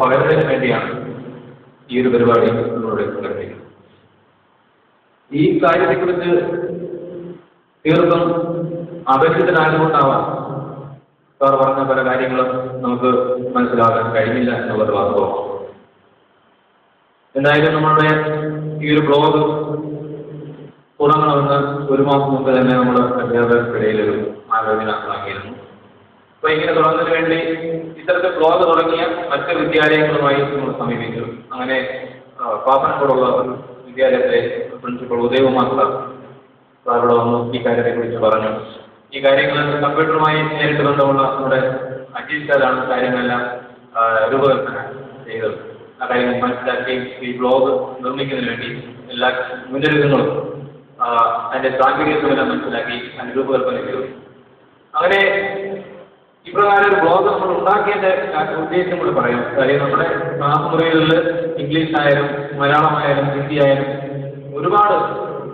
പകരുന്നതിന് വേണ്ടിയാണ് ഈ ഒരു പരിപാടി നമ്മളോട് സംഘടിപ്പിക്കുന്നത് ഈ കാര്യത്തെക്കുറിച്ച് തീർത്തും അപരിചിതനായതുകൊണ്ടാവാം സാർ പറഞ്ഞ പല കാര്യങ്ങളും നമുക്ക് മനസ്സിലാക്കാൻ കഴിഞ്ഞില്ല എന്നുള്ളത് വാസ്തവമാണ് എന്തായാലും നമ്മളുടെ ഈ ഒരു ബ്ലോഗ് തുടങ്ങണമെന്ന് ഒരു മാസം മുമ്പ് തന്നെ നമ്മൾ അധ്യാപകർക്കിടയിൽ ഒരു ആലോചന തുടങ്ങിയിരുന്നു. അപ്പൊ ഇങ്ങനെ തുടങ്ങുന്നതിന് വേണ്ടി ഇത്തരത്തിൽ ബ്ലോഗ് തുടങ്ങിയ മറ്റ് വിദ്യാലയങ്ങളുമായി നമ്മൾ സമീപിച്ചു. അങ്ങനെ പാപ്പനക്കോടുള്ള വിദ്യാലയത്തിലെ പ്രിൻസിപ്പൽ ഉദയകുമാർ സാർ വന്നു ഈ കാര്യത്തെക്കുറിച്ച് പറഞ്ഞു. ഈ കാര്യങ്ങൾ കമ്പ്യൂട്ടറുമായി നേരിട്ട് ബന്ധമുള്ള നമ്മുടെ അജീഷ് കാര്യങ്ങളെല്ലാം രൂപകൽപ്പന ചെയ്തത്. ആ കാര്യങ്ങൾ മനസ്സിലാക്കി ഈ ബ്ലോഗ് നിർമ്മിക്കുന്നതിന് വേണ്ടി എല്ലാ മുന്നൊരുക്കങ്ങളും അതിന്റെ സാങ്കേതികത്വമെല്ലാം മനസ്സിലാക്കി അതിന് രൂപകൽപ്പന ചെയ്തു. അങ്ങനെ ഇപ്രകാരം ഒരു ബ്ലോഗ് നമ്മൾ ഉണ്ടാക്കിയതിന്റെ ഉദ്ദേശം കൂടി പറയാം. കാര്യം നമ്മുടെ ക്ലാസ് ഇംഗ്ലീഷ് ആയാലും മലയാളമായാലും ഹിന്ദി ആയാലും ഒരുപാട്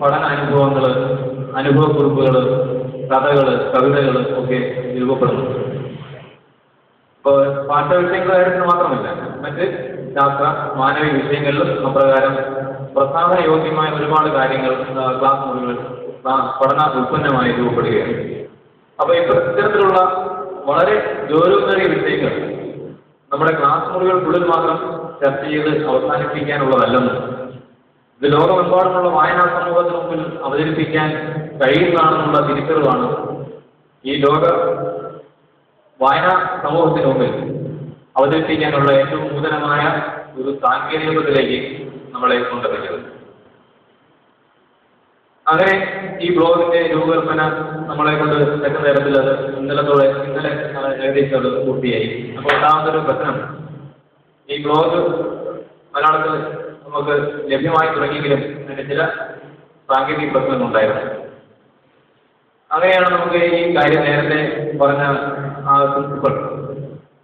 പഠന അനുഭവങ്ങൾ അനുഭവക്കുറിപ്പുകൾ കഥകൾ കവിതകൾ ഒക്കെ രൂപപ്പെടുന്നു ഇപ്പോൾ പാഠവിഷയങ്ങളുടെ കാര്യത്തിൽ മാത്രമല്ല മറ്റ് ശാസ്ത്ര മാനവിക വിഷയങ്ങളിലും അപ്രകാരം പ്രസാദന യോഗ്യമായ ഒരുപാട് കാര്യങ്ങൾ ക്ലാസ് മുറികൾ പഠന ഉൽപ്പന്നമായി രൂപപ്പെടുകയാണ്. അപ്പൊ ഇപ്പൊ ഇത്തരത്തിലുള്ള വളരെ ഗൗരവമേറിയ വിഷയങ്ങൾ. നമ്മുടെ ക്ലാസ് മുറികൾക്കുള്ളിൽ മാത്രം ചർച്ച ചെയ്ത് അവസാനിപ്പിക്കാനുള്ളതല്ലെന്ന്. ഇത് ലോകമെമ്പാടുമുള്ള വായനാ സമൂഹത്തിന് മുമ്പിൽ അവതരിപ്പിക്കാൻ കഴിയുന്നതാണെന്നുള്ള തിരിച്ചറിവാണ് ഈ ലോക വായനാ സമൂഹത്തിന് മുമ്പിൽ അവതരിപ്പിക്കാനുള്ള ഏറ്റവും നൂതനമായ ഒരു സാങ്കേതികത്തിലേക്ക് നമ്മളെ കൊണ്ടെത്തിച്ചത് അങ്ങനെ ഈ ബ്ലോഗിന്റെ രൂപകൽപ്പന നമ്മളെ കൊണ്ട് തെക്കൻ നേരത്തിൽ അത് ഇന്നലത്തോടെ ഇന്നലെ ഏകദേശം അത് പൂർത്തിയായി. അപ്പോൾ ഉണ്ടാകുന്നൊരു പ്രശ്നം. ഈ ബ്ലോഗ് മലയാളത്തിൽ നമുക്ക് ലഭ്യമായി തുടങ്ങിയെങ്കിലും അതിന്റെ ചില സാങ്കേതിക പ്രശ്നങ്ങളുണ്ടായിരുന്നു അങ്ങനെയാണ് നമുക്ക് ഈ കാര്യം നേരത്തെ പറഞ്ഞ ആ പ്രിൻസിപ്പൽ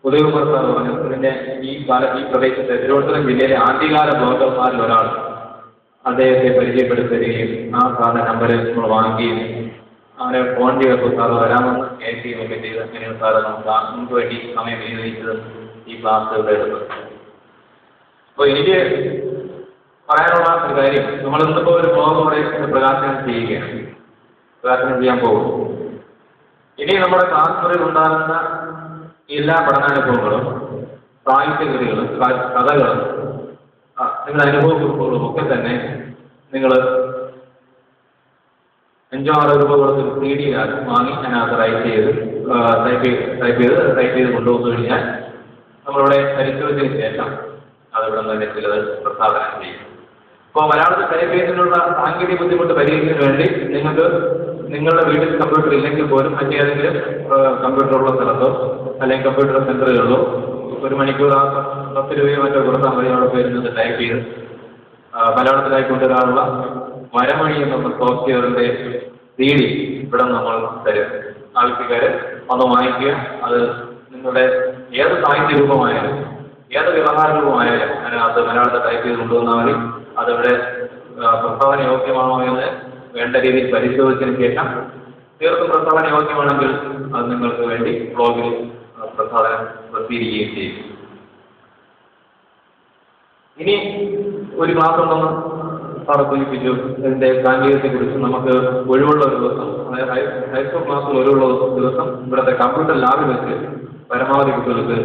ഉദയകുമാർ സാർ പറഞ്ഞു ഇതിന്റെ ഈ കാല ഈ പ്രദേശത്തെ തിരുവനന്തപുരം ജില്ലയിലെ ആദ്യകാല ബ്ലോഗർമാരിൽ ഒരാൾ അദ്ദേഹത്തെ പരിചയപ്പെടുത്തുകയും ആ സാറിന്റെ നമ്പർ നമ്മൾ വാങ്ങുകയും അങ്ങനെ ഫോൺ ചെയ്തപ്പോൾ സാറ് വരാമെന്ന് കയറ്റുകയും ഒക്കെ ചെയ്ത്. അങ്ങനെയാണ് സാറ് നമുക്ക് നമുക്ക് വേണ്ടി സമയം വിനിയോഗിച്ചത് ഈ ക്ലാസ് ഇവിടെ എടുത്തത് അപ്പോൾ എനിക്ക് പറയാനുള്ള ഒരു കാര്യം നമ്മൾ ഇന്നിപ്പോൾ ഒരു ബ്ലോഗോടെ പ്രകാശനം ചെയ്യുകയാണ്. പ്രകാശനം ചെയ്യാൻ പോകും. ഇനി നമ്മുടെ ക്ലാസ് ഉണ്ടാകുന്ന എല്ലാ പഠനാനുഭവങ്ങളും സാഹിത്യകൃതികളും കഥകളും ആ, നിങ്ങളുടെ അനുഭവക്കുറിപ്പുകളും ഒക്കെ തന്നെ നിങ്ങൾ അഞ്ചോ ആറോ രൂപ കൊടുത്ത് സി ഡി വാങ്ങി അതിനകത്ത് റൈറ്റ് ചെയ്ത് ടൈപ്പ് ചെയ്ത് ടൈപ്പ് ചെയ്ത് ടൈപ്പ് ചെയ്ത് കൊണ്ടുവന്നു കഴിഞ്ഞാൽ നമ്മളിവിടെ പരിശോധിച്ചതിന് ശേഷം അതിവിടെ നിന്ന് ചിലത് പ്രസ്താവന ചെയ്യും. അപ്പോൾ മലയാളത്തിൽ ടൈപ്പ് ചെയ്യുന്നതിനുള്ള സാങ്കേതിക ബുദ്ധിമുട്ട് പരിഹരിക്കുന്നതിന് വേണ്ടി നിങ്ങൾക്ക് നിങ്ങളുടെ വീട്ടിൽ കമ്പ്യൂട്ടർ ഇല്ലെങ്കിൽ പോലും മറ്റേതെങ്കിലും കമ്പ്യൂട്ടറുള്ള സ്ഥലത്തോ അല്ലെങ്കിൽ കമ്പ്യൂട്ടർ സെന്ററുകളിലോ ഒരു മണിക്കൂർ ആ പത്ത് രൂപയോ മറ്റോ കൊടുത്താൽ മതി അവിടെ പേരുന്നത് ടൈപ്പ് ചെയ്ത്. മലയാളത്തിലായി കൊണ്ടുവരാനുള്ള വരമണി എന്ന സോഫ്റ്റ്വെയറിന്റെ സി ഇവിടെ നമ്മൾ തരും. ആവശ്യക്കാർ വന്ന് വാങ്ങിക്കുക അത് നിങ്ങളുടെ ഏത് സാഹിത്യ രൂപമായാലും ഏത് വ്യവഹാര രൂപമായാലും അതിനകത്ത് മലയാളത്തിൽ ടൈപ്പ് ചെയ്ത് കൊണ്ടുവന്നാൽ മതി. അതിവിടെ പ്രസ്താവന യോഗ്യമാണോ എന്ന് വേണ്ട രീതിയിൽ പരിശോധിച്ചതിന് ശേഷം തീർത്തും പ്രസ്താവന യോഗ്യമാണെങ്കിൽ അത് നിങ്ങൾക്ക് വേണ്ടി ബ്ലോഗിൽ ആ, പ്രസ്താവന ചെയ്തു. ഇനി ഒരു ക്ലാസ് നമ്മൾ പറഞ്ഞു സൂചിപ്പിച്ചു ഇതിന്റെ സാങ്കേതികത്തെക്കുറിച്ച് നമുക്ക് ഒഴിവുള്ള ഒരു ദിവസം അതായത് ഹൈസ്കൂൾ ക്ലാസ്സിൽ ഒഴിവുള്ള ദിവസം ഇവിടുത്തെ കമ്പ്യൂട്ടർ ലാബിൽ വെച്ച് പരമാവധി കുട്ടികൾക്ക്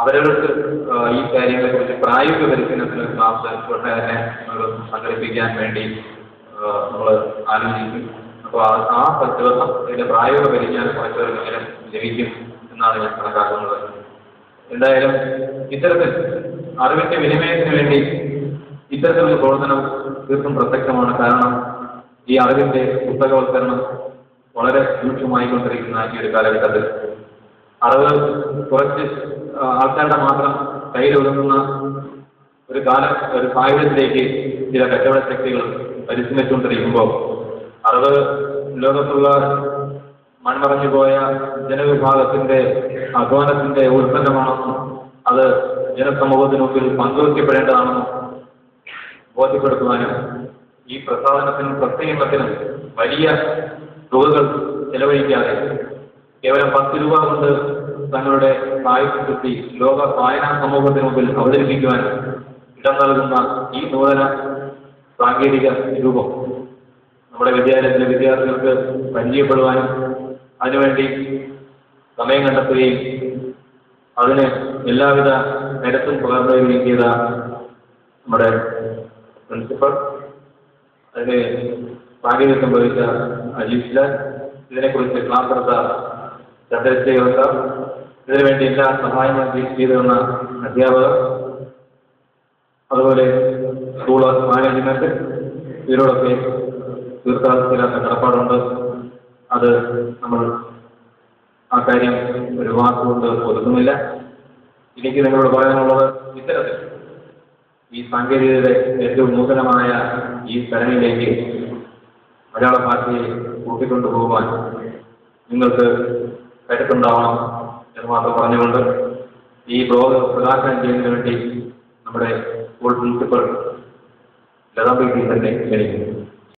അവരവർക്ക് ഈ കാര്യങ്ങളെ കുറിച്ച് പ്രായോഗിക പരിശീലനത്തിന് ക്ലാസ് ഉടനെ തന്നെ സംഘടിപ്പിക്കാൻ വേണ്ടി നമ്മൾ ആലോചിക്കും. അപ്പോൾ ആ ദിവസം ഇതിന്റെ പ്രായോഗിക പരിജ്ഞാനം കുറച്ചവർക്ക് ലഭിക്കും എന്നാണ് ഞാൻ കണക്കാക്കുന്നത്. എന്തായാലും ഇത്തരത്തിൽ അറിവിന്റെ വിനിമയത്തിന് വേണ്ടി ഇത്തരത്തിലുള്ള പ്രവർത്തനം തീർത്തും പ്രസക്തമാണ്. കാരണം ഈ അറിവിന്റെ പുസ്തകവൽക്കരണം വളരെ രൂക്ഷമായിക്കൊണ്ടിരിക്കുന്ന ഈ ഒരു കാലഘട്ടത്തിൽ. അറിവ് കുറച്ച് ആൾക്കാരുടെ മാത്രം കയ്യിലൊതുങ്ങുന്ന ഒരു കാല ഒരു സാഹചര്യത്തിലേക്ക് ചില കച്ചവട ശക്തികൾ പരിശ്രമിച്ചുകൊണ്ടിരിക്കുമ്പോൾ അറിവ് ലോകത്തുള്ള മൺമറഞ്ഞു പോയ ജനവിഭാഗത്തിന്റെ അധ്വാനത്തിന്റെ ഉൽപ്പന്നമാണെന്നും അത് ജനസമൂഹത്തിന് മുമ്പിൽ പങ്കുവയ്ക്കപ്പെടേണ്ടതാണെന്നും ബോധ്യപ്പെടുത്തുവാനും ഈ പ്രസാധനത്തിനും പ്രത്യേകത്തിനും വലിയ തുകകൾ ചെലവഴിക്കാതെ കേവലം പത്ത് രൂപ കൊണ്ട് തങ്ങളുടെ സാഹിത്യശക്തി ലോക വായനാ സമൂഹത്തിന് മുമ്പിൽ അവതരിപ്പിക്കുവാൻ ഇടം നൽകുന്ന ഈ നൂതന സാങ്കേതിക രൂപം നമ്മുടെ വിദ്യാലയത്തിലെ വിദ്യാർത്ഥികൾക്ക് പരിചയപ്പെടുവാനും അതിനുവേണ്ടി സമയം കണ്ടെത്തുകയും അതിന് എല്ലാവിധ കരുത്തും പകർന്നുകയും ചെയ്ത നമ്മുടെ പ്രിൻസിപ്പൽ അതിന് ഭാഗ്യം സംഭവിച്ച അജീഷ് ലാൽ ഇതിനെക്കുറിച്ച് ക്ലാസ് എടുത്ത ചന്ദ്രശേഖർ സാർ ഇതിനുവേണ്ടി എല്ലാ സഹായങ്ങളും ചെയ്തു അധ്യാപകർ. അതുപോലെ സ്കൂൾ മാനേജ്മെന്റ് ഇവരോടൊക്കെ തീർത്ഥാടനത്തിനകത്ത് കടപ്പാടുണ്ട്. അത് നമ്മൾ ആ കാര്യം ഒരു വാക്കുകൊണ്ട് ഒതുക്കുന്നില്ല എനിക്ക് നിങ്ങളോട് പറയാനുള്ളത് ഇത്തരത്തിൽ. ഈ സാങ്കേതികതയുടെ ഏറ്റവും നൂതനമായ ഈ സ്ഥലങ്ങളിലേക്ക് മലയാള ഭാഷയെ കൂട്ടിക്കൊണ്ടു പോകുവാൻ നിങ്ങൾക്ക് കരുത്തുണ്ടാവണം എന്ന് മാത്രം പറഞ്ഞുകൊണ്ട് ഈ ബ്ലോഗ് പ്രകാശനം ചെയ്യുന്നതിന് വേണ്ടി നമ്മുടെ സ്കൂൾ പ്രിൻസിപ്പൽ ലതാ ബി ടീച്ചറിനെ ക്ഷണിക്കുന്നു